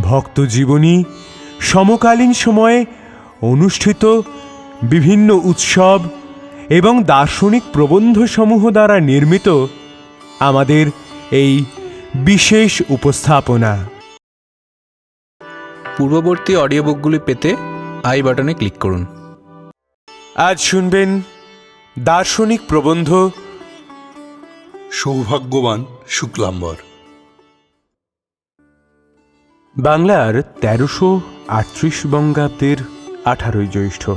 ভক্তজীবনী সমকালীন সময়ে অনুষ্ঠিত বিভিন্ন উৎসব এবং দার্শনিক প্রবন্ধসমূহ দ্বারা নির্মিত আমাদের এই বিশেষ উপস্থাপনা। পূর্ববর্তী অডিও বুকগুলি পেতে আই বাটনে ক্লিক করুন। আজ শুনবেন দার্শনিক প্রবন্ধ। সৌভাগ্যবান শুক্লাম্বর। বাংলার তেরোশো আটত্রিশ বঙ্গাব্দের আঠারোই জ্যৈষ্ঠ।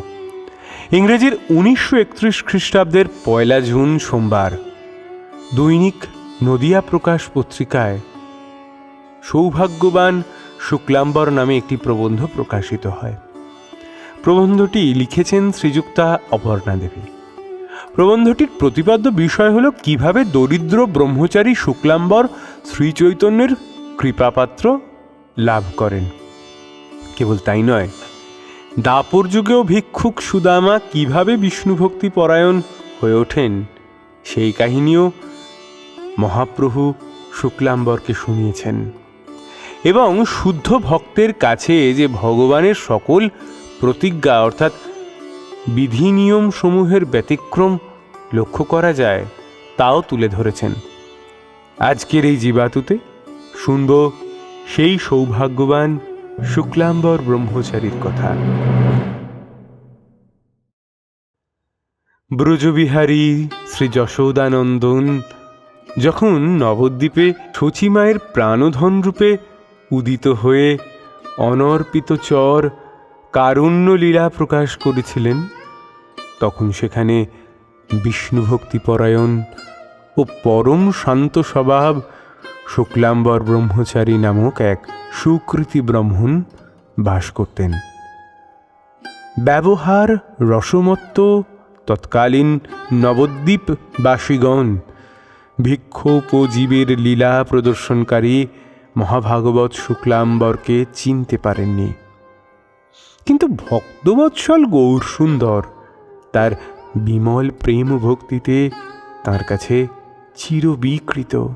ইংরেজির উনিশশো একত্রিশ খ্রিস্টাব্দের পয়লা জুন সোমবার। দৈনিক নদিয়া প্রকাশ পত্রিকায় সৌভাগ্যবান শুক্লাম্বর নামে একটি প্রবন্ধ প্রকাশিত হয়। প্রবন্ধটি লিখেছেন শ্রীযুক্তা অপর্ণা দেবী। প্রবন্ধটির প্রতিপাদ্য বিষয় হল কীভাবে দরিদ্র ব্রহ্মচারী শুক্লাম্বর শ্রীচৈতন্যের কৃপাপাত্র লাভ করেন। কেবল তাই নয়, দাপর যুগেও ভিক্ষুক সুদামা কীভাবে বিষ্ণুভক্তি পরায়ণ হয়ে ওঠেন, সেই কাহিনীও মহাপ্রভু শুক্লাম্বরকে শুনিয়েছেন। এবং শুদ্ধ ভক্তের কাছে যে ভগবানের সকল প্রতিজ্ঞা, অর্থাৎ বিধি নিয়ম সমূহের ব্যতিক্রম লক্ষ্য করা যায়, তাও তুলে ধরেছেন। আজকের এই জীবাতুতে শুনব সেই সৌভাগ্যবান শুক্লাম্বর ব্রহ্মচারীর কথা। ব্রজবিহারী শ্রী যশোদানন্দন যখন নবদ্বীপে শচীমায়ের প্রাণধন রূপে উদিত হয়ে অনর্পিত চর কারুণ্য লীলা প্রকাশ করেছিলেন, তখন সেখানে বিষ্ণুভক্তিপরায়ণ ও পরম শান্ত স্বভাব শুক্লাম্বর ব্রহ্মচারী নামক এক সুকৃতি ব্রাহ্মণ বাস করতেন। ব্যবহার রসমত্ত, তৎকালীন নবদ্বীপবাসীগণ ভিক্ষোপজীবের লীলা প্রদর্শনকারী মহাভাগবত শুক্লাম্বরকে চিনতে পারেননি। কিন্তু ভক্তবৎসল গৌর সুন্দর, তার বিমল প্রেম ভক্তিতে তার কাছে চিরবিকৃত।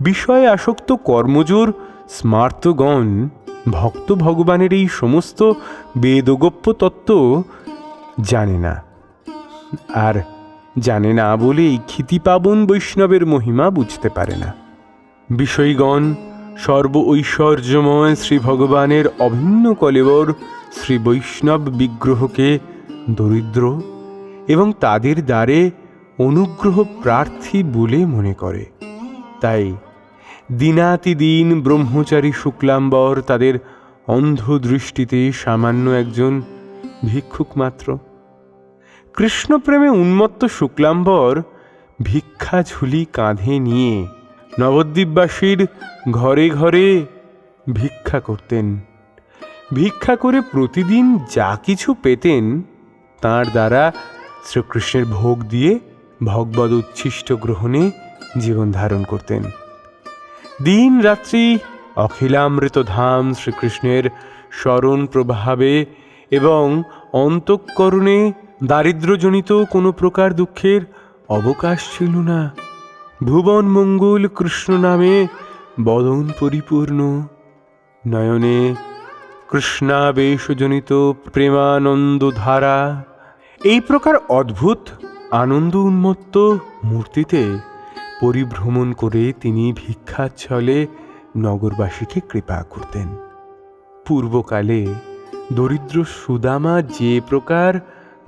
বিষয়ে আসক্ত কর্মজোর, স্মার্তগণ, ভক্ত ভগবানের এই সমস্ত বেদগোপ্য তত্ত্ব জানে না। আর জানে না বলে এই ক্ষিতিপাবন বৈষ্ণবের মহিমা বুঝতে পারে না। বিষয়গণ, সর্ব ঐশ্বর্যময় শ্রী ভগবানের অভিন্ন কলেবর শ্রী বৈষ্ণব বিগ্রহকে দরিদ্র এবং তাদের দ্বারে অনুগ্রহ প্রার্থী বলে মনে করে। তাই দিনাতিদিন ব্রহ্মচারী শুক্লাম্বর তাদের অন্ধ দৃষ্টিতে সামান্য একজন ভিক্ষুক মাত্র। কৃষ্ণপ্রেমে উন্মত্ত শুক্লাম্বর ভিক্ষা ঝুলি কাঁধে নিয়ে নবদ্বীপবাসীর ঘরে ঘরে ভিক্ষা করতেন। ভিক্ষা করে প্রতিদিন যা কিছু পেতেন তার দ্বারা শ্রীকৃষ্ণের ভোগ দিয়ে ভগবদ উচ্ছিষ্ট গ্রহণে জীবন ধারণ করতেন। দিন রাত্রি অখিলামৃত ধাম শ্রীকৃষ্ণের স্মরণ প্রভাবে এবং অন্তঃকরণে দারিদ্র্যজনিত কোনো প্রকার দুঃখের অবকাশ ছিল না। ভুবন মঙ্গল কৃষ্ণ নামে বদন পরিপূর্ণ। নয়নে কৃষ্ণাবেশজনিত প্রেমানন্দ ধারা এই প্রকার অদ্ভুত, আনন্দ উন্মত্ত মূর্তিতে পরিভ্রমণ করে তিনি ভিক্ষাচ্ছলে নগরবাসীকে কৃপা করতেন। পূর্বকালে দরিদ্র সুদামা যে প্রকার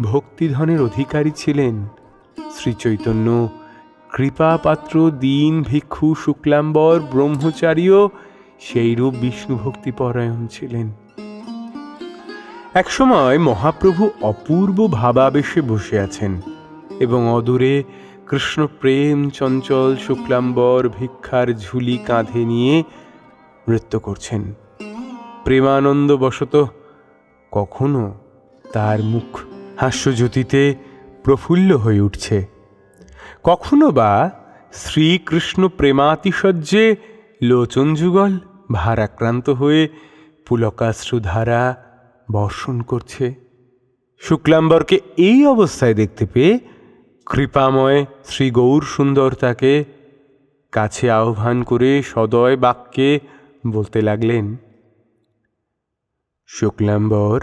ভক্তিধনের অধিকারী ছিলেন, শ্রীচৈতন্য কৃপাপাত্র, দীন, ভিক্ষু, শুক্লাম্বর, ব্রহ্মচারীও সেইরূপ বিষ্ণু ভক্তিপরায়ণ ছিলেন। একসময় মহাপ্রভু অপূর্ব ভাবাবেশে বসে আছেন এবং অদূরে কৃষ্ণ প্রেম চঞ্চল শুক্লাম্বর ভিক্ষার ঝুলি কাঁধে নিয়ে নৃত্য করছেন। প্রেমানন্দ বশত কখনো তার মুখ হাস্যজ্যোতিতে প্রফুল্ল হয়ে উঠছে। কখনো বা শ্রীকৃষ্ণ প্রেমাতিশয্যে লোচন যুগল ভারাক্রান্ত হয়ে পুলকাশ্রুধারা বর্ষণ করছে। শুক্লাম্বরকে এই অবস্থায় দেখতে পেয়ে কৃপাময় শ্রী গৌর সুন্দর তাকে কাছে আহ্বান করে সদয় বাক্যে বলতে লাগলেন, শুক্লাম্বর,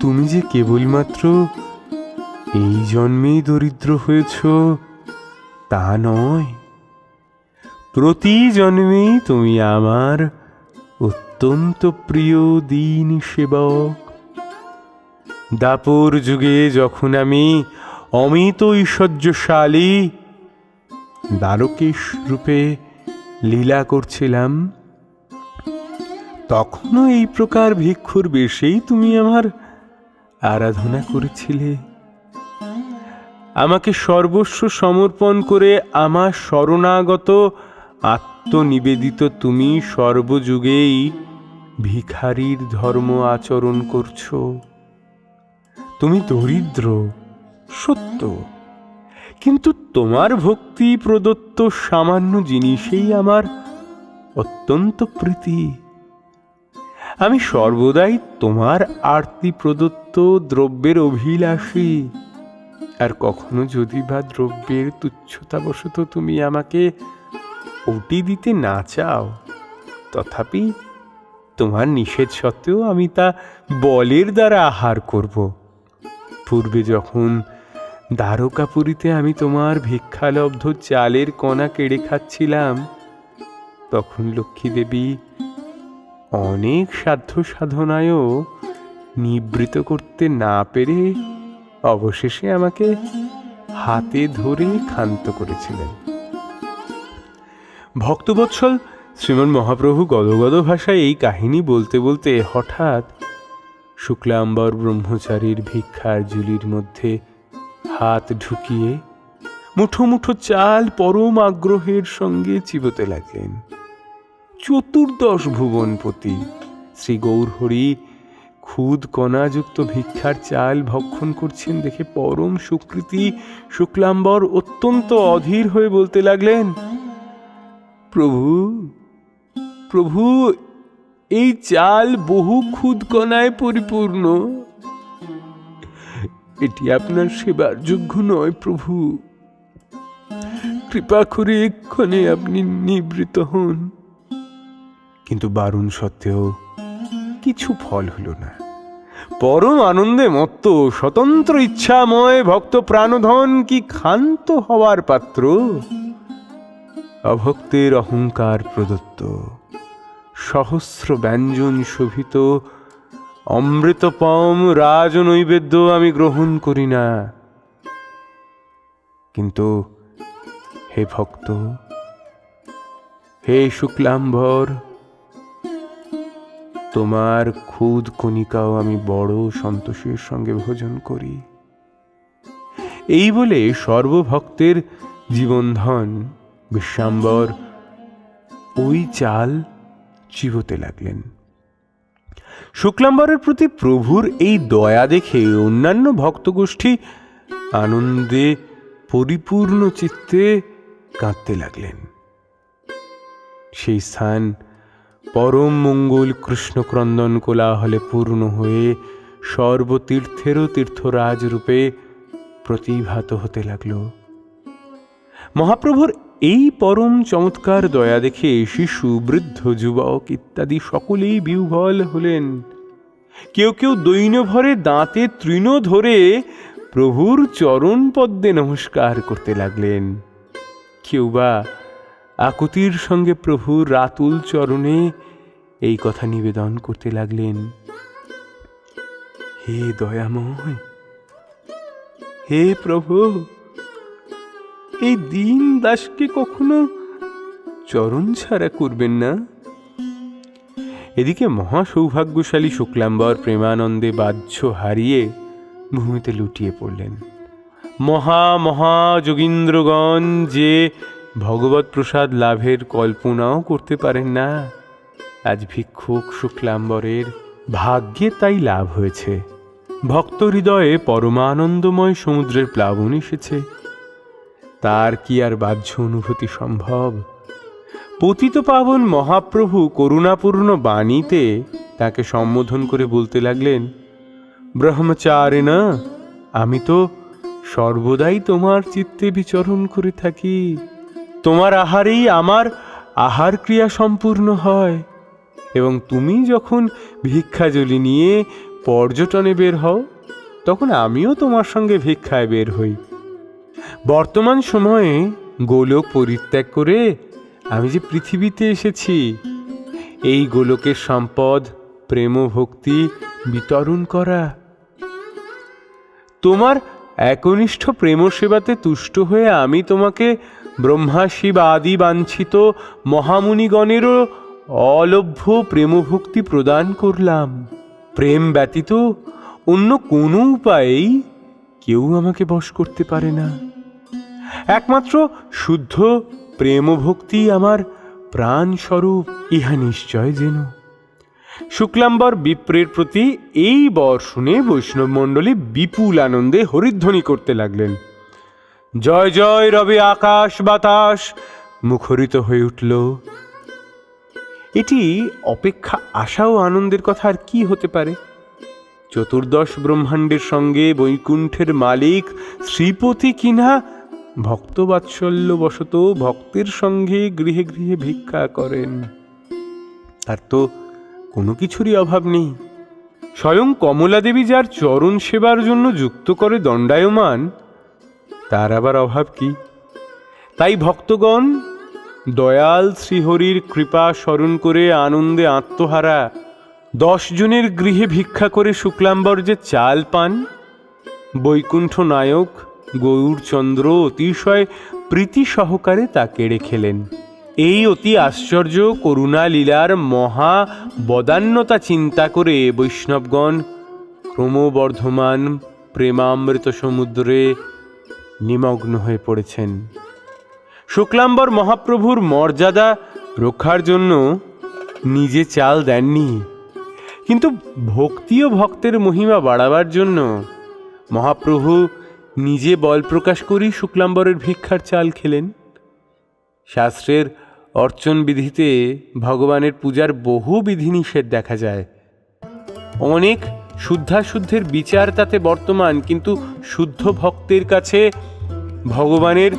তুমি যে কেবলমাত্র এই জন্মেই দরিদ্র হয়েছ, তা নয়। প্রতি জন্মেই তুমি আমার অত্যন্ত প্রিয় দিন সেবক। দাপর যুগে যখন আমি অমিত ঐশ্বর্যশালী। দ্বারকেশ রূপে লীলা করছিলাম। তখনও এই প্রকার ভিক্ষুর বেশেই তুমি আমার আরাধনা করেছিলে। আমাকে সর্বস্ব সমর্পণ করে আমার শরণাগত আত্মনিবেদিত তুমি সর্বযুগেই ভিখারির ধর্ম আচরণ করছ। তুমি দরিদ্র। সত্য। কিন্তু তোমার ভক্তি প্রদত্ত সামান্য জিনিসেই আমার অত্যন্ত প্রীতি। আমি সর্বদাই তোমার আরতি প্রদত্ত দ্রব্যের অভিলাষী। আর কখনো যদি বা দ্রব্যের তুচ্ছতাবশত তুমি আমাকে ওটি দিতে না চাও, তথাপি তোমার নিষেধ সত্ত্বেও আমি তা বলের দ্বারা আহার করব। পূর্বে যখন দ্বারকাপুরীতে আমি তোমার ভিক্ষালব্ধ চালের কণা কেড়ে খাচ্ছিলাম। তখন লক্ষ্মী দেবী অনেক সাধ্য সাধনায়ও নিবৃত করতে না পেরে অবশেষে আমাকে হাতে ধরে ক্ষান্ত করেছিলেন। ভক্তবৎসল, শ্রীমন মহাপ্রভু গদগদ ভাষায় এই কাহিনী বলতে বলতে হঠাৎ শুক্লাম্বর ব্রহ্মচারীর ভিক্ষার জুলির মধ্যে হাত ঢুকিয়ে মুঠো মুঠো চাল পরম আগ্রহের সঙ্গে চিবোতে লাগলেন। চতুর্দশ ভুবনপতি শ্রী গৌরহরি খুদ কণাযুক্ত ভিক্ষার চাল ভক্ষণ করছেন দেখে পরম সুকৃতি শুক্লাম্বর অত্যন্ত অধীর হয়ে বলতে লাগলেন, প্রভু প্রভু, এই চাল বহু খুদ কণায় পরিপূর্ণ। এটি আপনার সেবার যোগ্য নয়, প্রভু। কৃপা করে এক্ষণে আপনি নিবৃত হন। কিন্তু বারুণ সত্ত্বেও কিছু ফল হলো না। পরম আনন্দে মত্ত, স্বতন্ত্র ইচ্ছাময় ভক্ত প্রাণধন কি ক্ষান্ত হওয়ার পাত্র? অভক্তের অহংকার প্রদত্ত, সহস্র ব্যঞ্জন শোভিত অমৃতপম রাজ নৈবেদ্য আমি গ্রহণ করি না। কিন্তু হে ভক্ত, হে শুক্লাম্বর, তোমার খুদ কণিকাও আমি বড় সন্তোষের সঙ্গে ভোজন করি। এই বলে সর্বভক্তের জীবনধন বিশ্বাম্বর ওই চাল চিবোতে লাগলেন। শুক্লাম্বরের প্রতি প্রভুর এই দয়া দেখে অন্যান্য ভক্তগোষ্ঠী আনন্দে পরিপূর্ণ চিত্তে কাঁদতে লাগলেন। সেই স্থান পরম মঙ্গল কৃষ্ণক্রন্দন কোলাহলে পূর্ণ হয়ে সর্বতীর্থেরও তীর্থরাজ রূপে প্রতিভাত হতে লাগল। মহাপ্রভুর এই পরম চমৎকার দয়া দেখে শিশু, বৃদ্ধ, যুবক ইত্যাদি সকলেই বিহ্বল হলেন। কেউ কেউ দৈন্য ভরে দাঁতে তৃণ ধরে প্রভুর চরণ পদ্মে নমস্কার করতে লাগলেন। কেউ বা আকুতির সঙ্গে প্রভুর রাতুল চরণে এই কথা নিবেদন করতে লাগলেন। হে দয়াময়, হে প্রভু এই দিন দাসকে কখনো চরণ ছাড়া করবেন না? এদিকে মহা সৌভাগ্যশালী শুক্লাম্বর প্রেমানন্দে বাহ্য হারিয়ে ভূমিতে লুটিয়ে পড়লেন। মহা মহা যোগীন্দ্রগণ, যে ভগবত প্রসাদ লাভের কল্পনাও করতে পারেন না, আজ ভিক্ষুক শুক্লাম্বরের ভাগ্যে তাই লাভ হয়েছে। ভক্ত হৃদয়ে পরমানন্দময় সমুদ্রের প্লাবন এসেছে। তার কি আর বাহ্য অনুভূতি সম্ভব? পতিত পাবন মহাপ্রভু করুণাপূর্ণ বাণীতে তাকে সম্বোধন করে বলতে লাগলেন, ব্রহ্মচারে না, আমি তো সর্বদাই তোমার চিত্তে বিচরণ করে থাকি। তোমার আহারেই আমার আহার ক্রিয়া সম্পূর্ণ হয়। এবং তুমি যখন ভিক্ষাজলি নিয়ে পর্যটনে বের হও, তখন আমিও তোমার সঙ্গে ভিক্ষায় বের হই। বর্তমান সময়ে গোলক পরিত্যাগ করে আমি যে পৃথিবীতে এসেছি, এই গোলকের সম্পদ, প্রেম ভক্তি বিতরণ করা। তোমার একনিষ্ঠ প্রেম সেবাতে তুষ্ট হয়ে আমি তোমাকে ব্রহ্মা শিব আদি বাঞ্ছিত মহামুনিগণেরও অলভ্য প্রেমভক্তি প্রদান করলাম। প্রেম ব্যতীত অন্য কোনো উপায়েই কেউ আমাকে বশ করতে পারে না। একমাত্র শুদ্ধ প্রেম ভক্তি আমার প্রাণ স্বরূপ ইহা নিশ্চয় যেন। শুক্লাম্বর বিপ্রের প্রতি এই বর শুনে বৈষ্ণব মণ্ডলী বিপুল আনন্দে হরিধ্বনি করতে লাগলেন। জয় জয়, রবে আকাশ বাতাস, মুখরিত হয়ে উঠল। এটি অপেক্ষা আশা ও আনন্দের কথা আর কি হতে পারে? চতুর্দশ ব্রহ্মাণ্ডের সঙ্গে বৈকুণ্ঠের মালিক শ্রীপতি কিনা ভক্তবাৎসল্য বশত ভক্তের সঙ্গে গৃহে গৃহে ভিক্ষা করেন। তার তো কোনো কিছুরই অভাব নেই। স্বয়ং কমলা দেবী যার চরণ সেবার জন্য যুক্ত করে দণ্ডায়মান, তার আবার অভাব কি? তাই ভক্তগণ দয়াল শ্রীহরির কৃপা স্মরণ করে আনন্দে আত্মহারা জনের গৃহে ভিক্ষা করে শুক্লাম্বর যে চাল পান, বৈকুণ্ঠ নায়ক গৌরচন্দ্র অতিশয় প্রীতি সহকারে তা কেড়ে খেলেন এই অতি আশ্চর্য করুণা লীলার মহা বদান্যতা চিন্তা করে বৈষ্ণবগণ, ক্রমবর্ধমান প্রেমামৃত সমুদ্রে নিমগ্ন হয়ে পড়েছেন। শুক্লাম্বর মহাপ্রভুর মর্যাদা রক্ষার জন্য নিজে চাল দেননি। কিন্তু ভক্তি ও ভক্তের মহিমা বাড়াবার জন্য মহাপ্রভু নিজে বল প্রকাশ করেই শুক্লাম্বরের ভিক্ষার চাল খেলেন। শাস্ত্রের অর্চন বিধিতে ভগবানের পূজার বহু বিধিনিষেধ দেখা যায়। অনেক শুদ্ধাশুদ্ধের বিচার তাতে বর্তমান, কিন্তু শুদ্ধ ভক্তের কাছে ভগবানের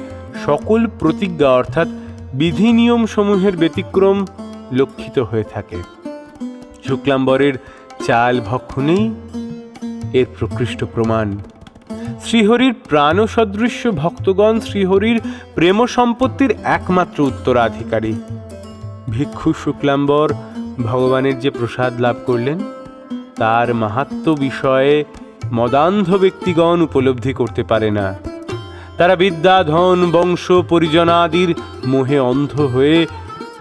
সকল প্রতিজ্ঞা, অর্থাৎ বিধি নিয়ম সমূহের ব্যতিক্রম লক্ষিত হয়ে থাকে। শুক্লাম্বরের চাল ভক্ষণেই এর প্রকৃষ্ট প্রমাণ। শ্রীহরির প্রাণ সদৃশ্য ভক্তগণ শ্রীহরির প্রেম সম্পত্তির একমাত্র উত্তরাধিকারী। ভিক্ষু শুক্লাম্বর ভগবানের যে প্রসাদ লাভ করলেন, তার মাহাত্ম বিষয়ে মদান্ধ ব্যক্তিগণ উপলব্ধি করতে পারে না। তারা বিদ্যা, ধন, বংশ পরিজনাদির মোহে অন্ধ হয়ে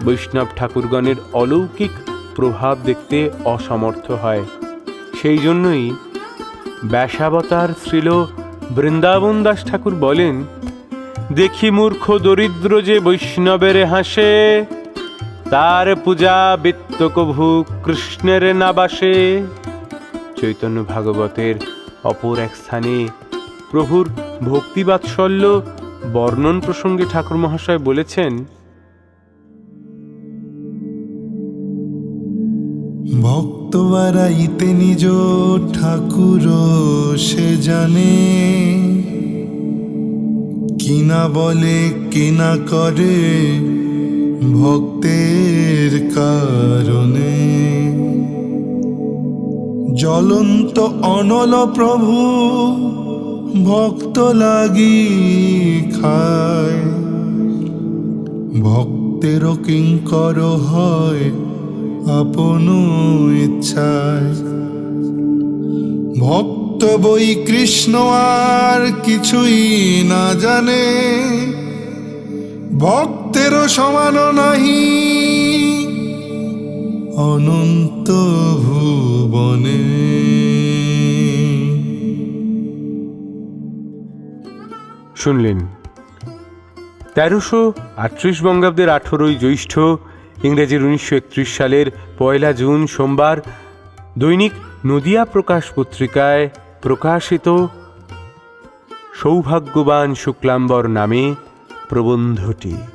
বৈষ্ণব ঠাকুরগণের অলৌকিক প্রভাব দেখতে অসমর্থ হয়। সেই জন্যই ব্যাসাবতার শ্রীল বৃন্দাবন দাস ঠাকুর বলেন, দেখি মূর্খ দরিদ্র যে বৈষ্ণবের হাসে, তার পূজা বিত্ত কভু কৃষ্ণের নাবাসে। চৈতন্য ভাগবতের অপর এক স্থানে প্রভুর ভক্তিবাৎসল্য বর্ণন প্রসঙ্গে ঠাকুর মহাশয় বলেছেন ভক্ত বাড়াইতে নিজ ঠাকুর সে জানে। কিনা বলে, কিনা করে ভক্তের কারণে। জ্বলন্ত অনল প্রভু ভক্ত লাগি খায়। ভক্তেরও কিঙ্কর হয় আপন ইচ্ছায়। ভক্ত বই কৃষ্ণ আর কিছুই না জানে। ভক্তেরও সমান নাহি। অনন্ত ভুবনে। শুনলেন। তেরোশো আটত্রিশ বঙ্গাব্দের আঠেরোই জ্যৈষ্ঠ ইংরেজির উনিশশো একত্রিশ সালের পয়লা জুন সোমবার দৈনিক নদিয়া প্রকাশ পত্রিকায় প্রকাশিত সৌভাগ্যবান শুক্লাম্বর নামে প্রবন্ধটি।